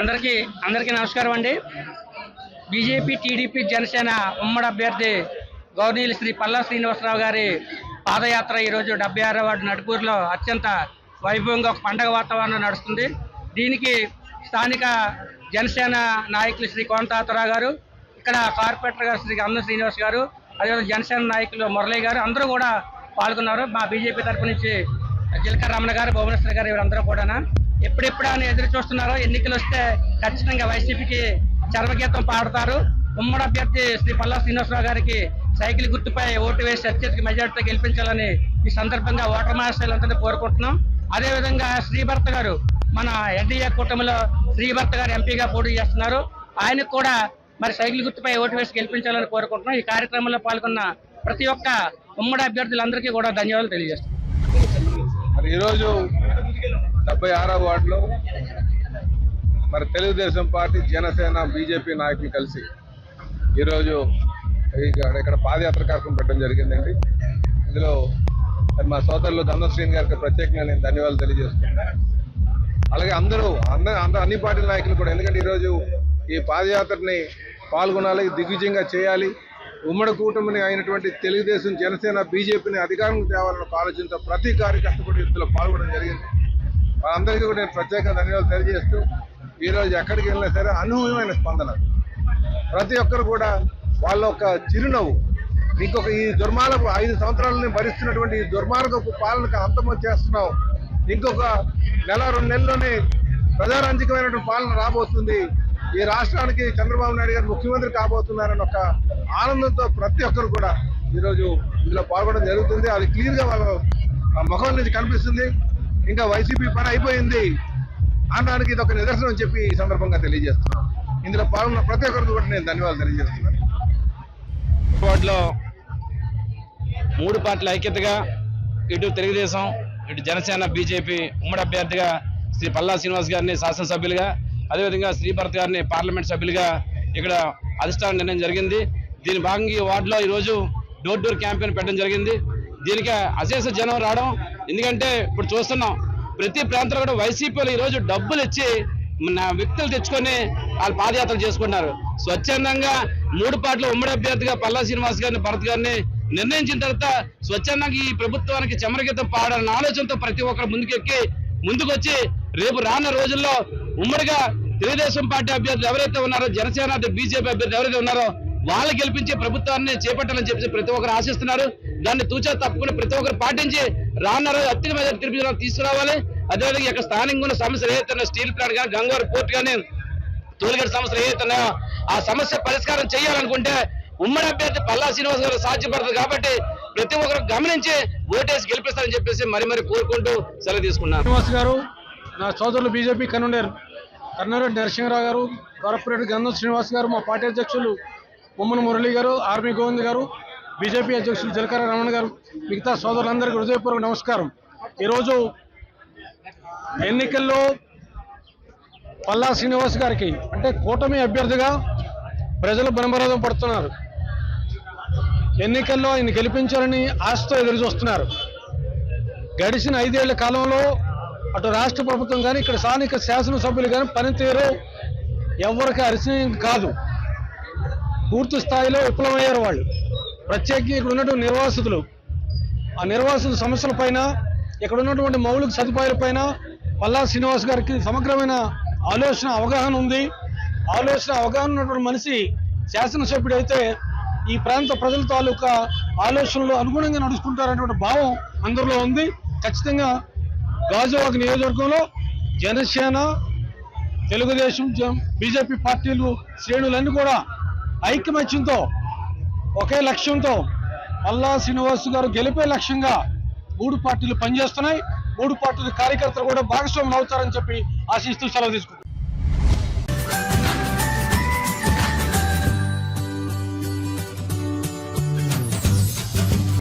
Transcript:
అందరికీ అందరికీ నమస్కారం అండి. బీజేపీ టీడీపీ జనసేన ఉమ్మడి అభ్యర్థి గౌరీలు శ్రీ పల్లా శ్రీనివాసరావు గారి పాదయాత్ర ఈరోజు డెబ్బై ఆరో వార్డు నడుపూరులో అత్యంత వైభవంగా ఒక పండగ వాతావరణం నడుస్తుంది. దీనికి స్థానిక జనసేన నాయకులు శ్రీ కోనతాతరావు గారు ఇక్కడ కార్పొరేటర్ గారు శ్రీ అన్న శ్రీనివాస్ గారు అదేవిధంగా జనసేన నాయకులు మురళీ గారు అందరూ కూడా పాల్గొన్నారు. మా బీజేపీ తరపు నుంచి జిలకర రమణ గారు భువనేశ్వర్ గారు వీరందరూ కూడా ఎప్పుడెప్పుడు అని ఎదురు చూస్తున్నారో ఎన్నికలు వస్తే ఖచ్చితంగా వైసీపీకి చర్వగీతం పాడతారు. ఉమ్మడి అభ్యర్థి శ్రీ పల్లా శ్రీనివాసరావు గారికి సైకిల్ గుర్తుపై ఓటు వేసి అత్యధిక మెజార్టీతో గెలిపించాలని ఈ సందర్భంగా ఓటర్ మహాశైలందరినీ కోరుకుంటున్నాం. అదేవిధంగా శ్రీభర్త గారు మన ఎన్డీఏ కూటమిలో శ్రీభర్త గారు ఎంపీగా పోటీ చేస్తున్నారు. ఆయనకు కూడా మరి సైకిల్ గుర్తుపై ఓటు వేసి గెలిపించాలని కోరుకుంటున్నాం. ఈ కార్యక్రమంలో పాల్గొన్న ప్రతి ఒక్క ఉమ్మడి అభ్యర్థులందరికీ కూడా ధన్యవాదాలు తెలియజేస్తాం. మరి ఈరోజు డెబ్బై ఆరో వార్డులో మరి తెలుగుదేశం పార్టీ జనసేన బీజేపీ నాయకులు కలిసి ఈరోజు ఇక్కడ ఇక్కడ పాదయాత్ర కార్యక్రమం పెట్టడం జరిగిందండి. ఇందులో మా సోదరులు ధనశ్రీని గారికి ప్రత్యేకంగా నేను ధన్యవాదాలు తెలియజేస్తున్నాను. అలాగే అందరూ అందరూ అందరూ అన్ని పార్టీల నాయకులు కూడా ఎందుకంటే ఈరోజు ఈ పాదయాత్రని పాల్గొనాలి దిగ్విజయంగా చేయాలి. ఉమ్మడి కూటమిని అయినటువంటి తెలుగుదేశం జనసేన బీజేపీని అధికారం తేవాలని ఒక ఆలోచనతో ప్రతి కార్యకర్త కూడా ఇందులో పాల్గొనడం జరిగింది. వాళ్ళందరికీ కూడా నేను ప్రత్యేక ధన్యవాదాలు తెలియజేస్తూ ఈరోజు ఎక్కడికి వెళ్ళినా సరే అనూహ్యమైన స్పందన. ప్రతి ఒక్కరు కూడా వాళ్ళ ఒక చిరునవ్వు. ఇంకొక ఈ దుర్మార్గపు ఐదు సంవత్సరాలని భరిస్తున్నటువంటి ఈ దుర్మార్గపు పాలనకు అంతమో చేస్తున్నాం. ఇంకొక నెల రెండు నెలల్లోనే ప్రజారంజకమైనటువంటి పాలన రాబోతుంది. ఈ రాష్ట్రానికి చంద్రబాబు నాయుడు గారు ముఖ్యమంత్రి కాబోతున్నారని ఒక ఆనందంతో ప్రతి ఒక్కరు కూడా ఈరోజు ఇందులో పాల్గొనడం జరుగుతుంది. అది క్లియర్గా వాళ్ళ ఆ ముఖం నుంచి కనిపిస్తుంది. ఇంకా వైసీపీ పని అయిపోయింది అనడానికి ఇది ఒక నిదర్శనం అని చెప్పి ఈ సందర్భంగా తెలియజేస్తున్నాను ఇందులో పాల్గొన్న ప్రతి ఒక్కరికి కూడా నేను ధన్యవాదాలు తెలియజేస్తున్నాను. వాటిలో మూడు పార్టీల ఐక్యతగా ఇటు తెలుగుదేశం ఇటు జనసేన బీజేపీ ఉమ్మడి అభ్యర్థిగా శ్రీ పల్లా శ్రీనివాస్ గారిని శాసనసభ్యులుగా అదేవిధంగా శ్రీభరత్ గారిని పార్లమెంట్ సభ్యులుగా ఇక్కడ అధిష్టానం నిర్ణయం జరిగింది. దీని భాగంగా ఈ వార్డులో ఈరోజు డోర్ డోర్ క్యాంపెయిన్ పెట్టడం జరిగింది. దీనికి అశేష జనం రావడం ఎందుకంటే ఇప్పుడు చూస్తున్నాం ప్రతి ప్రాంతంలో కూడా వైసీపీలో ఈరోజు డబ్బులు ఇచ్చి మన వ్యక్తులు తెచ్చుకొని వాళ్ళు పాదయాత్ర చేసుకున్నారు స్వచ్ఛందంగా మూడు పాటల ఉమ్మడి అభ్యర్థిగా పల్లా శ్రీనివాస్ గారిని భరత్ గారిని నిర్ణయించిన తర్వాత స్వచ్ఛందంగా ఈ ప్రభుత్వానికి చెమరగీతం పాడాలన్న ఆలోచనతో ప్రతి ఒక్కరు ముందుకెక్కి ముందుకొచ్చి రేపు రానున్న రోజుల్లో ఉమ్మడిగా తెలుగుదేశం పార్టీ అభ్యర్థులు ఎవరైతే ఉన్నారో జనసేన బీజేపీ అభ్యర్థులు ఎవరైతే ఉన్నారో వాళ్ళు గెలిపించి ప్రభుత్వాన్ని చేపట్టాలని చెప్పి ప్రతి ఒక్కరు ఆశిస్తున్నారు. దాన్ని తూచా తప్పకుండా ప్రతి ఒక్కరు పాటించి రానున్న రోజు అత్యధిక మెజార్టీ తిరుపతిలో తీసుకురావాలి. అదేవిధంగా ఇక్కడ స్థానికంగా ఉన్న సమస్యలు ఏదైతే స్టీల్ ప్లాంట్ కానీ గంగవారి పోర్ట్ కానీ తోలిగడ సమస్యలు ఏదైతే ఆ సమస్య పరిష్కారం చేయాలనుకుంటే ఉమ్మడి అభ్యర్థి పల్లా శ్రీనివాస్ గారు సాధ్యపడుతుంది కాబట్టి ప్రతి ఒక్కరు గమనించి ఓటేసి గెలిపిస్తారని చెప్పేసి మరి మరి కోరుకుంటూ సెలవు తీసుకున్నాను. శ్రీనివాస్ గారు నా సోదరులు బీజేపీ కన్వీనర్ కర్నూలు నరసింహరావు గారు కార్పొరేటర్ గంధం శ్రీనివాస్ గారు మా పార్టీ అధ్యక్షులు ముమ్మన మురళి గారు ఆర్మీ గోవింద్ గారు బీజేపీ అధ్యక్షులు జలకర రమణ గారు మిగతా సోదరులందరికీ హృదయపూర్వక నమస్కారం. ఈరోజు ఎన్నికల్లో పల్లా శ్రీనివాస్ గారికి అంటే కూటమి అభ్యర్థిగా ప్రజలు బ్రహ్మరథం పడుతున్నారు. ఎన్నికల్లో ఆయన గెలిపించాలని ఆశతో ఎదురు చూస్తున్నారు. గడిచిన ఐదేళ్ళ కాలంలో అటు రాష్ట్ర ప్రభుత్వం కానీ ఇక్కడ స్థానిక శాసనసభ్యులు కానీ పనితీరు ఎవరికి అరిచయం కాదు. పూర్తి స్థాయిలో విఫలమయ్యారు వాళ్ళు. ప్రత్యేకంగా ఇక్కడ ఉన్నటువంటి నిర్వాసితులు. ఆ నిర్వాసిత సమస్యలపైన ఇక్కడ ఉన్నటువంటి మౌలిక సదుపాయాలపైన పల్లా శ్రీనివాస్ గారికి సమగ్రమైన ఆలోచన అవగాహన ఉంది. ఆలోచన అవగాహన ఉన్నటువంటి మనిషి శాసనసభ్యుడు అయితే ఈ ప్రాంత ప్రజల తాలూకా ఆలోచనలు అనుగుణంగా నడుచుకుంటారనేటువంటి భావం అందరిలో ఉంది. ఖచ్చితంగా గాజువాక నియోజకవర్గంలో జనసేన తెలుగుదేశం బీజేపీ పార్టీలు శ్రేణులన్నీ కూడా ఐక్యమత్యంతో ఒకే లక్ష్యంతో అల్లా శ్రీనివాస్ గారు గెలిపే లక్ష్యంగా మూడు పార్టీలు పనిచేస్తున్నాయి. మూడు పార్టీల కార్యకర్తలు కూడా భాగస్వాములు అవుతారని చెప్పి ఆశిస్తూ సెలవు తీసుకుంటారు